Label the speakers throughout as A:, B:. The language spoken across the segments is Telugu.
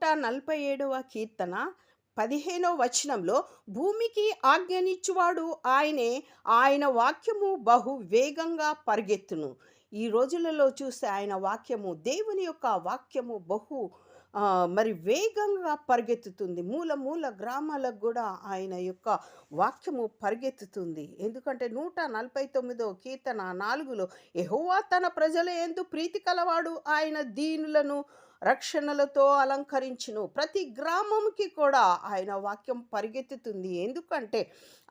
A: నూట నలభై ఏడవ కీర్తన పదిహేనవ వచనంలో భూమికి ఆజ్ఞనిచ్చువాడు ఆయనే ఆయన వాక్యము బహు వేగంగా పరిగెత్తును. ఈ రోజులలో చూస్తే ఆయన వాక్యము దేవుని యొక్క వాక్యము బహు మరి వేగంగా పరిగెత్తుతుంది. మూల మూల గ్రామాలకు కూడా ఆయన యొక్క వాక్యము పరిగెత్తుతుంది. ఎందుకంటే నూట నలభై తొమ్మిదో కీర్తన నాలుగులో ఎహోవా తన ప్రజల ఎందు ప్రీతి కలవాడు. ఆయన దీనులను రక్షణలతో అలంకరించును. ప్రతి గ్రామంకి కూడా ఆయన వాక్యం పరిగెత్తుతుంది. ఎందుకంటే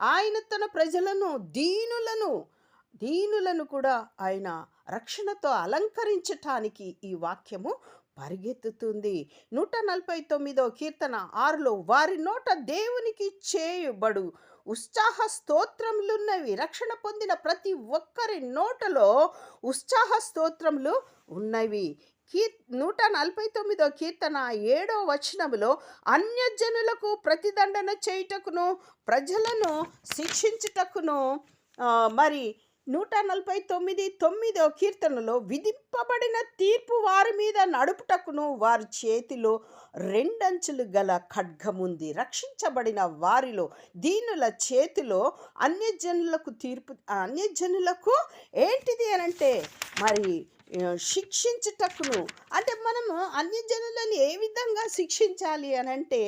A: ఆయన తన ప్రజలను దీనులను దీనులను కూడా ఆయన రక్షణతో అలంకరించటానికి ఈ వాక్యము పరిగెత్తుతుంది. నూట నలభై తొమ్మిదో కీర్తన ఆరులో వారి నోట దేవునికి చేయబడు. ఉత్సాహ స్తోత్రములున్నవి. రక్షణ పొందిన ప్రతి ఒక్కరి నోటలో ఉత్సాహ స్తోత్రములు ఉన్నవి. కీర్ నూట నలభై తొమ్మిదో కీర్తన ఏడో వచనములో అన్యజనులకు ప్రతిదండన చేయుటకును ప్రజలను శిక్షించుటకును మరి నూట నలభై తొమ్మిది తొమ్మిదో కీర్తనలో విధింపబడిన తీర్పు వారి మీద నడుపుటకును వారి చేతిలో రెండంచులు గల ఖడ్గముంది. రక్షించబడిన వారిలో దీనుల చేతిలో అన్యజనులకు తీర్పు అన్యజనులకు ఏంటిది అని అంటే మరి శిక్షించుటకును. అంటే మనము అన్యజనులను ఏ విధంగా శిక్షించాలి అని అంటే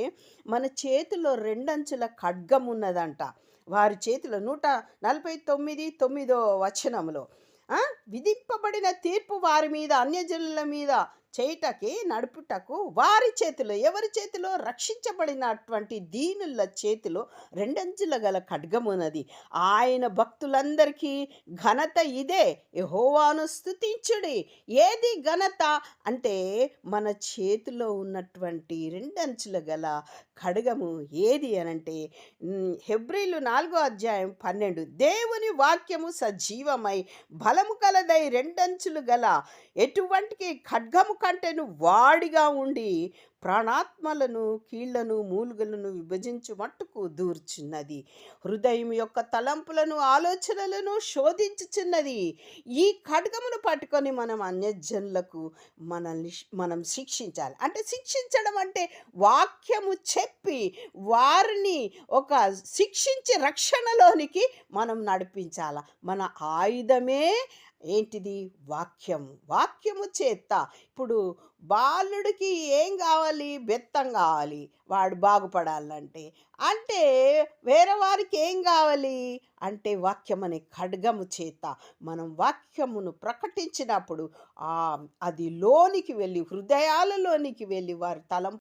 A: మన చేతిలో రెండంచుల ఖడ్గం ఉన్నదంట వారి చేతిలో నూట నలభై తొమ్మిది తొమ్మిదో వచనములో విధింపబడిన తీర్పు వారి మీద అన్యజనుల మీద చేయుటకి నడుపుటకు వారి చేతిలో ఎవరి చేతిలో రక్షించబడినటువంటి దీనుల చేతిలో రెండంచుల గల ఖడ్గమున్నది. ఆయన భక్తులందరికీ ఘనత ఇదే. యహోవాను స్తుతించుడి. ఏది ఘనత? అంటే మన చేతిలో ఉన్నటువంటి రెండంచుల గల ఖడ్గము ఏది అనంటే హెబ్రిలు హెబ్రీలు నాలుగో అధ్యాయం పన్నెండు. దేవుని వాక్యము సజీవమై బలము కలదై రెండంచులు గల ఎటువంటికి ఖడ్గము కంటేను వాడిగా ఉండి ప్రాణాత్మలను కీళ్ళను మూలుగలను విభజించు మట్టుకు దూర్చున్నది. హృదయం యొక్క తలంపులను ఆలోచనలను శోధించుచున్నది. ఈ ఖడ్గమును పట్టుకొని మనం అన్యజనులకు మనల్ని మనం శిక్షించాలి. అంటే శిక్షించడం అంటే వాక్యము చెప్పి వారిని ఒక శిక్షించి రక్షణలోనికి మనం నడిపించాల. మన ఆయుధమే ఏంటిది? వాక్యం. వాక్యము చేత. ఇప్పుడు బాలుడికి ఏం కావాలి? బెత్తం కావాలి. వాడు బాగుపడాలంటే. అంటే వేరే వారికి ఏం కావాలి? అంటే వాక్యం అనే ఖడ్గము చేత మనం వాక్యమును ప్రకటించినప్పుడు అది లోనికి వెళ్ళి హృదయాలలోనికి వెళ్ళి వారి తలం